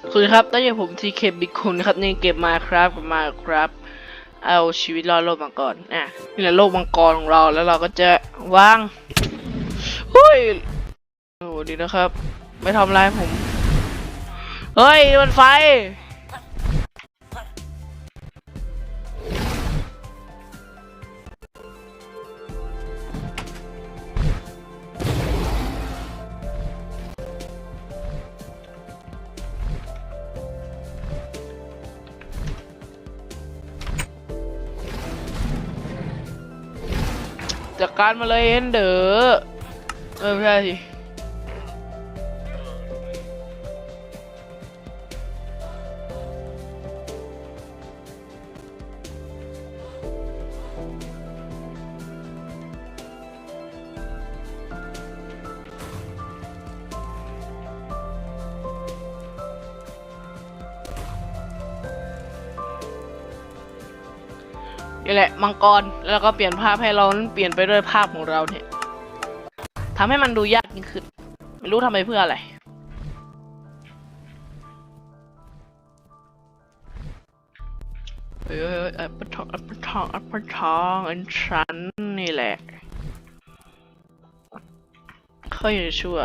สวัสดีครับตอนนี้ผมทีเคบิคุณครับในเก็บมาครับกับมาครับ เอาชีวิตรอดโลกมังกรอะนี่แหละโลกมังกรของเราแล้วเราก็จะวางเฮ้ยโอ้ดีนะครับ ไม่ทำลายผม เฮ้ยมันไฟ จากการมาเลยเอ็นเดอร์เออไม่ใช่สิ นี่แหละมังกรแล้วก็เปลี่ยนภาพให้เราเปลี่ยนไปด้วยภาพของเราเนี่ยทำให้มันดูยากยิ่งขึ้นไม่รู้ทำไปเพื่ออะไรเอ้ยเอ้ยเออปเปอร์ทองอัปเปอร์ทองอัปเปอร์ทองอันฉันนี่แหละเขาอยากจะชั่ว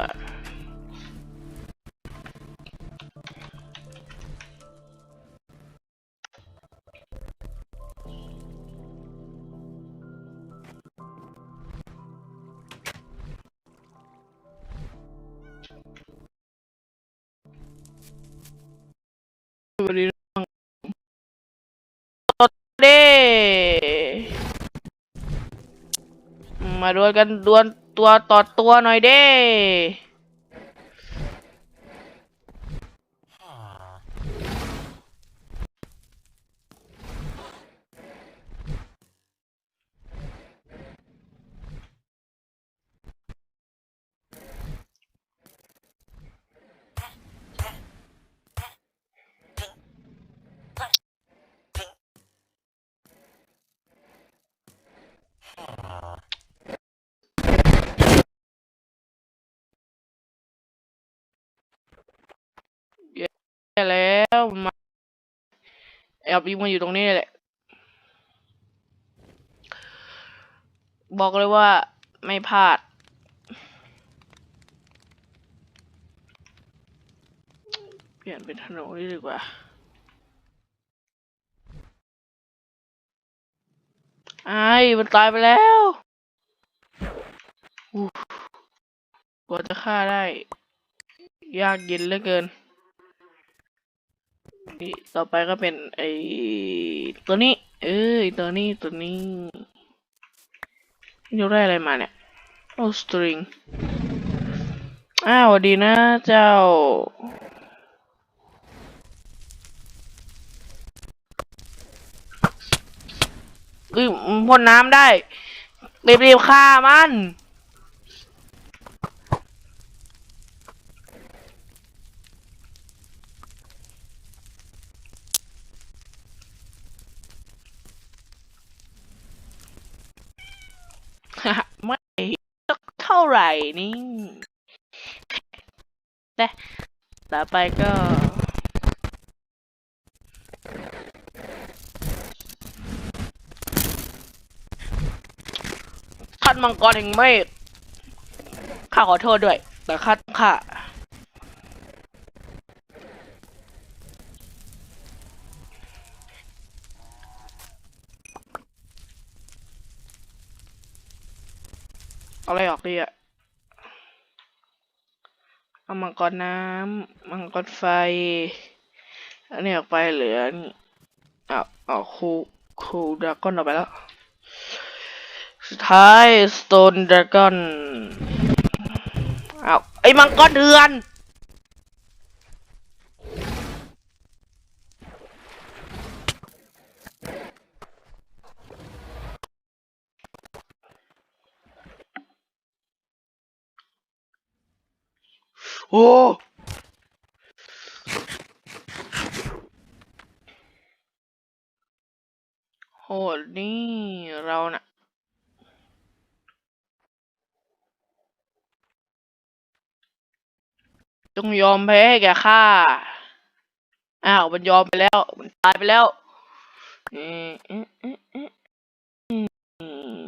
วัสดีน้องตดเด้มาดวลกันดวลตัวต่อตัวหน่อยเด้แย่แล้วมา แอบยิงมาอยู่ตรงนี้แหละ บอกเลยว่าไม่พลาด เปลี่ยนเป็นธนูนี่ดีกว่า ไอ้ มันตายไปแล้วกว่าจะฆ่าได้ ยากเย็นเหลือเกิน นี่ต่อไปก็เป็นไอตัวนี้ เอ้ยตัวนี้ตัวนี้ยกได้อะไรมาเนี่ยโอ้สตริงอ้าวดีนะเจ้าเอ้ยมันพ่นน้ำได้รีบๆฆ่ามัน ไม่สักเท่า นี่แต่ต่อไปก็ท่านมังกรแห่งเมฆข้าขอโทษด้วย แต่ข้าข้าเอาอะไรออกดีอะ เอามังกรน้ำมังกรไฟอันนี้ออกไปเหลือนี่เอาเอาคูคูดราก้อนออกไปแล้ว สุดท้ายสโตนดราก้อนเอาไอ้มังกรเดือน โอ้โหดนี่เราน่ะจงยอมแพ้ให้แก่ข้าอ้าว มันยอมไปแล้ว มันตายไปแล้วอ๊ะเอ๊ะเอ๊ะเอ๊ะอืม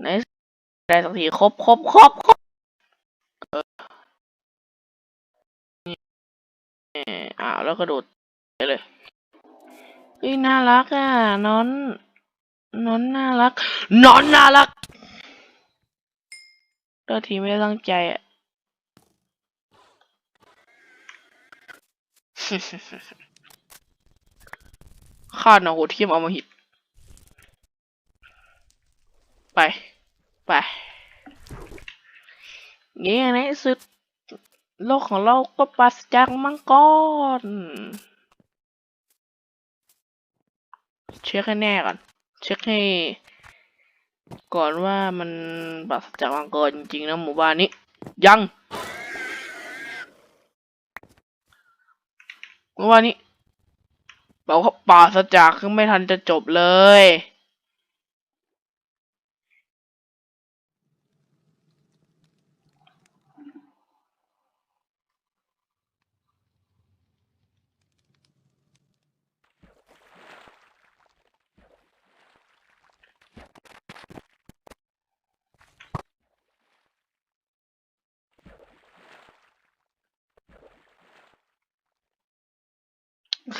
ไหนได้สักทีครบครบครบคราวแล้วก็โดดไปเลยเฮ้ยน่ารักอะนอนนอนน่ารักนอนน่ารักตัวทีไม่ตั้งใจอะข้าหนอโหดเทียมเอามาหิตไป ไปเงี้ในที่สุด โลกของเราก็ปราศจากมังกร เช็คให้แน่ก่อน เช็คให้ ก่อนว่ามันปราศจากมังกรจริงๆนะหมู่บ้านนี้ ยังหมู่บ้านนี้บอกว่าปราศจากคือไม่ทันจะจบเลย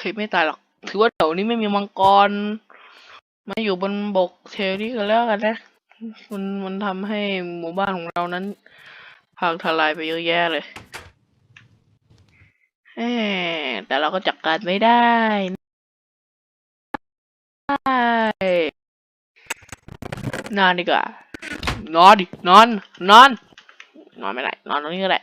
เคยไม่ตายหรอก ถือว่าแถวนี้ไม่มีมังกร มาอยู่บนบกเทวนี้ก็แล้วกันนะ มันมันทำให้หมู่บ้านของเรานั้นพังทลายไปเยอะแยะเลยแต่เราก็จัดการไม่ได้ได้นอนดีกว่านอนดินอน นอน นอนไม่ได้ นอนตรงนี้ก็ได้